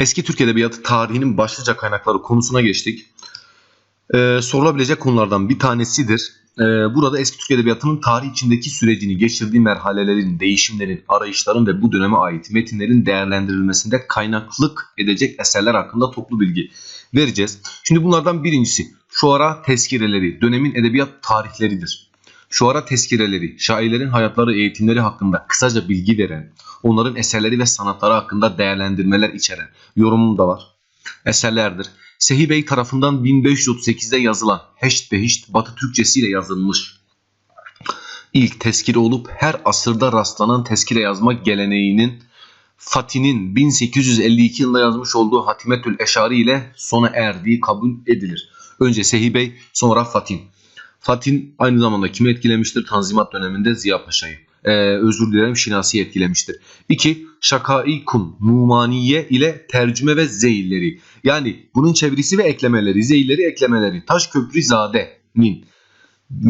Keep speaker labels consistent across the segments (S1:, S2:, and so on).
S1: Eski Türk Edebiyatı tarihinin başlıca kaynakları konusuna geçtik. Ee, sorulabilecek konulardan bir tanesidir. Ee, burada eski Türk Edebiyatı'nın tarih içindeki sürecini, geçirdiği merhalelerin, değişimlerin, arayışların ve bu döneme ait metinlerin değerlendirilmesinde kaynaklık edecek eserler hakkında toplu bilgi vereceğiz. Şimdi bunlardan birincisi şuara tezkireleri, dönemin edebiyat tarihleridir. Şuara tezkireleri, şairlerin hayatları, eğitimleri hakkında kısaca bilgi veren, onların eserleri ve sanatları hakkında değerlendirmeler içeren yorumum da var. Eserlerdir. Sehi Bey tarafından 1538'de yazılan Heşt Behişt Batı Türkçesiyle yazılmış. İlk tezkire olup her asırda rastlanan tezkire yazma geleneğinin Fatih'in 1852 yılında yazmış olduğu Hatimetül Eşari ile sona erdiği kabul edilir. Önce Sehi Bey sonra Fatih. Fatih aynı zamanda kimi etkilemiştir? Tanzimat döneminde Ziya Paşa'yı. Ee, özür dilerim Şinasi'yi etkilemiştir. 2. Şakaikun Numaniye ile tercüme ve zeyilleri. Yani bunun çevirisi ve eklemeleri, zeyilleri eklemeleri. Taşköprü Zade'nin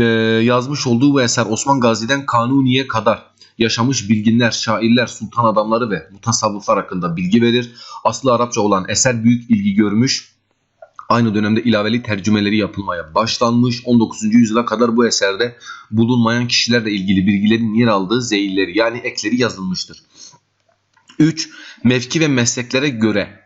S1: e, yazmış olduğu bu eser Osman Gazi'den Kanuni'ye kadar yaşamış bilginler, şairler, sultan adamları ve mutasavvıflar hakkında bilgi verir. Aslı Arapça olan eser büyük ilgi görmüş. Aynı dönemde ilaveli tercümeleri yapılmaya başlanmış. 19. yüzyıla kadar bu eserde bulunmayan kişilerle ilgili bilgilerin yer aldığı zeyilleri yani ekleri yazılmıştır. 3. Mevki ve mesleklere göre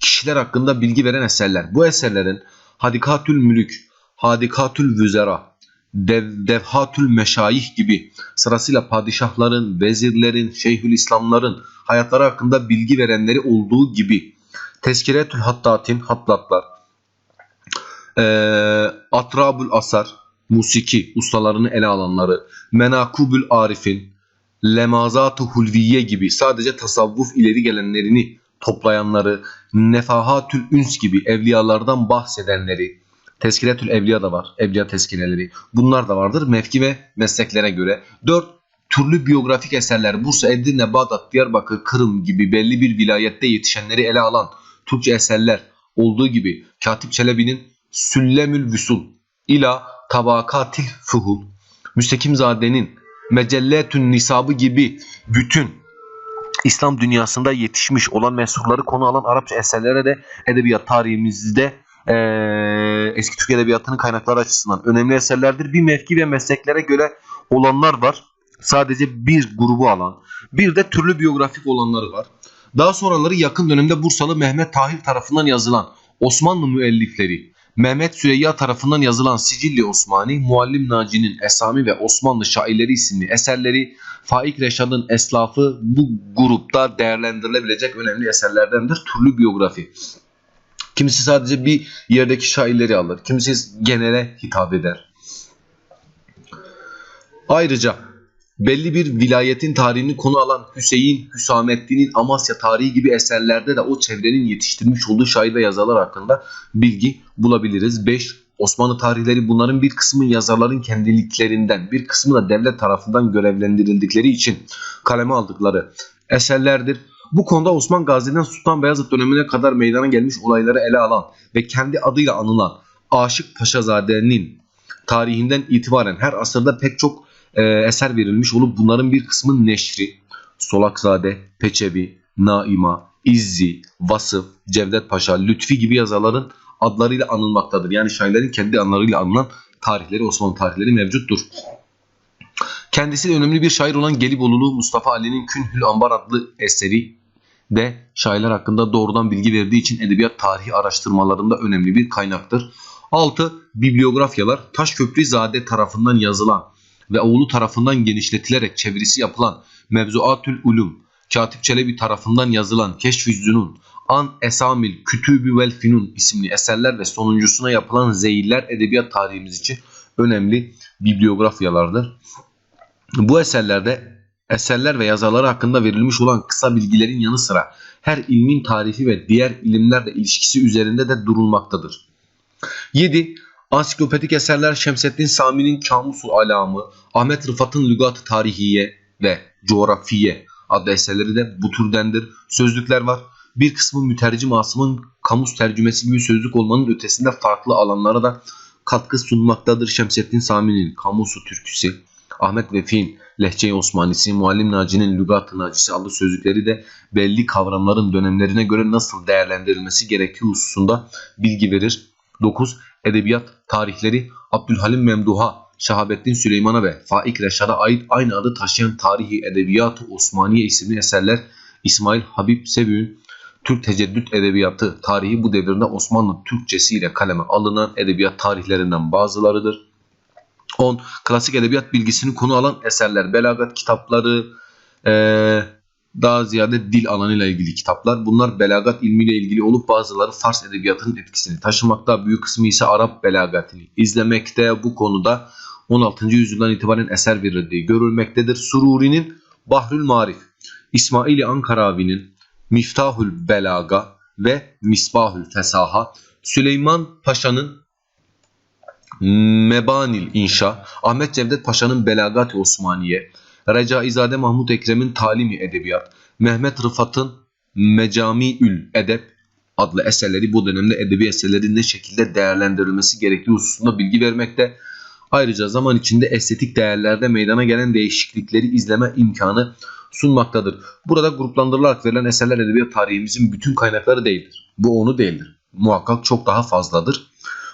S1: kişiler hakkında bilgi veren eserler. Bu eserlerin Hadikatül Mülük, Hadikatül Vüzera, Dev, Devhatül Meşayih gibi sırasıyla padişahların, vezirlerin, şeyhülislamların hayatları hakkında bilgi verenleri olduğu gibi Tezkiretül Hattatin, Hattatlar, e, Atrabül Asar, musiki ustalarını ele alanları, Menakubül Arifin, Lemazat-ı Hulviye gibi sadece tasavvuf ileri gelenlerini toplayanları, Nefahatül Üns gibi evliyalardan bahsedenleri, Tezkiretül Evliya da var, evliya tezkireleri. Bunlar da vardır mevki ve mesleklere göre. 4. Türlü biyografik eserler Bursa, Edirne, Bağdat, Diyarbakır, Kırım gibi belli bir vilayette yetişenleri ele alan Türkçe eserler olduğu gibi Katip Çelebi'nin Süllemül Vüsul ila Tabakatil Fuhul, Müstekimzade'nin Mecelletün Nisabı gibi bütün İslam dünyasında yetişmiş olan mensurları konu alan Arapça eserlere de edebiyat tarihimizde ee, eski Türk Edebiyatı'nın kaynakları açısından önemli eserlerdir. Bir mevki ve mesleklere göre olanlar var. Sadece bir grubu alan. Bir de türlü biyografik olanları var. Daha sonraları yakın dönemde Bursalı Mehmet Tahir tarafından yazılan Osmanlı müellifleri, Mehmet Süreyya tarafından yazılan Sicilli Osmani, Muallim Naci'nin Esami ve Osmanlı Şairleri isimli eserleri, Faik Reşad'ın Eslafı bu grupta değerlendirilebilecek önemli eserlerdendir. Türlü biyografi. Kimisi sadece bir yerdeki şairleri alır. Kimisi genele hitap eder. Ayrıca belli bir vilayetin tarihini konu alan Hüseyin, Hüsamettin'in Amasya tarihi gibi eserlerde de o çevrenin yetiştirmiş olduğu şair ve yazarlar hakkında bilgi bulabiliriz. 5. Osmanlı tarihleri bunların bir kısmı yazarların kendiliklerinden, bir kısmı da devlet tarafından görevlendirildikleri için kaleme aldıkları eserlerdir. Bu konuda Osman Gazi'den Sultan Beyazıt dönemine kadar meydana gelmiş olayları ele alan ve kendi adıyla anılan Aşık Paşazade'nin tarihinden itibaren her asırda pek çok e, eser verilmiş olup bunların bir kısmı neşri, Solakzade, Peçevi, Naima, İzzi, Vasıf, Cevdet Paşa, Lütfi gibi yazarların adlarıyla anılmaktadır. Yani şairlerin kendi anılarıyla anılan tarihleri, Osmanlı tarihleri mevcuttur. Kendisi de önemli bir şair olan Gelibolu Mustafa Ali'nin Künhül Ambar adlı eseri de şairler hakkında doğrudan bilgi verdiği için edebiyat tarihi araştırmalarında önemli bir kaynaktır. 6. Bibliografyalar Taşköprü Zade tarafından yazılan ve oğlu tarafından genişletilerek çevirisi yapılan Mevzuatül Ulum, Katip Çelebi tarafından yazılan Keşfüzzünun, An Esamil Kütübü vel Finun isimli eserler ve sonuncusuna yapılan zeyiller edebiyat tarihimiz için önemli bibliografyalardır. Bu eserlerde eserler ve yazarları hakkında verilmiş olan kısa bilgilerin yanı sıra her ilmin tarifi ve diğer ilimlerle ilişkisi üzerinde de durulmaktadır. 7. Ansiklopedik eserler Şemseddin Sami'nin Kamusu Alamı, Ahmet Rıfat'ın Lügat-ı Tarihiye ve Coğrafiye adlı eserleri de bu türdendir. Sözlükler var. Bir kısmı mütercim Asım'ın kamus tercümesi gibi sözlük olmanın ötesinde farklı alanlara da katkı sunmaktadır. Şemseddin Sami'nin Kamusu Türküsü, Ahmet Vefik'in Lehçe-i Osmanisi, Muallim Naci'nin Lügat-ı Nacisi adlı sözlükleri de belli kavramların dönemlerine göre nasıl değerlendirilmesi gerektiği hususunda bilgi verir. 9. Edebiyat tarihleri Abdülhalim Memduha, Şahabettin Süleyman'a ve Faik Reşad'a ait aynı adı taşıyan Tarihi Edebiyat-ı Osmaniye isimli eserler İsmail Habib Sevü'nün Türk Teceddüt Edebiyatı tarihi bu devirde Osmanlı Türkçesi ile kaleme alınan edebiyat tarihlerinden bazılarıdır. 10. Klasik edebiyat bilgisini konu alan eserler, belagat kitapları, eee, daha ziyade dil alanıyla ilgili kitaplar. Bunlar belagat ilmiyle ilgili olup bazıları Fars edebiyatının etkisini taşımakta, büyük kısmı ise Arap belagatini izlemekte. Bu konuda 16. yüzyıldan itibaren eser verildiği görülmektedir. Sururi'nin Bahrül Marif, İsmail-i Ankaravi'nin Miftahül Belaga ve Misbahül Fesaha, Süleyman Paşa'nın Mebanil İnşa, Ahmet Cevdet Paşa'nın Belagat-ı Osmaniye, Recaizade Mahmut Ekrem'in Talimi Edebiyat, Mehmet Rıfat'ın Mecamiül Edep adlı eserleri bu dönemde edebi eserlerin ne şekilde değerlendirilmesi gerektiği hususunda bilgi vermekte. Ayrıca zaman içinde estetik değerlerde meydana gelen değişiklikleri izleme imkanı sunmaktadır. Burada gruplandırılarak verilen eserler edebiyat tarihimizin bütün kaynakları değildir. Bu onu değildir. Muhakkak çok daha fazladır.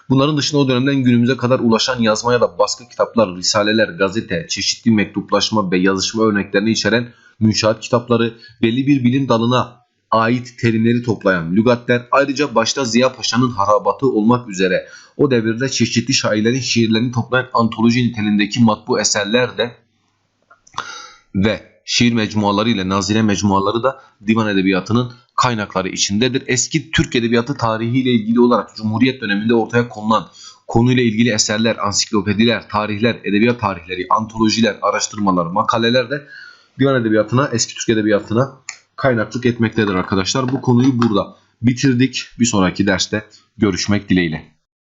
S1: Bunların dışında o dönemden günümüze kadar ulaşan yazma ya da baskı kitaplar, risaleler, gazete, çeşitli mektuplaşma ve yazışma örneklerini içeren münşaat kitapları, belli bir bilim dalına ait terimleri toplayan lügatler, ayrıca başta Ziya Paşa'nın harabatı olmak üzere o devirde çeşitli şairlerin şiirlerini toplayan antoloji niteliğindeki matbu eserler de ve şiir mecmuaları ile nazire mecmuaları da divan edebiyatının kaynakları içindedir. Eski Türk edebiyatı tarihiyle ilgili olarak Cumhuriyet döneminde ortaya konulan konuyla ilgili eserler, ansiklopediler, tarihler, edebiyat tarihleri, antolojiler, araştırmalar, makaleler de divan edebiyatına, eski Türk edebiyatına kaynaklık etmektedir arkadaşlar. Bu konuyu burada bitirdik. Bir sonraki derste görüşmek dileğiyle.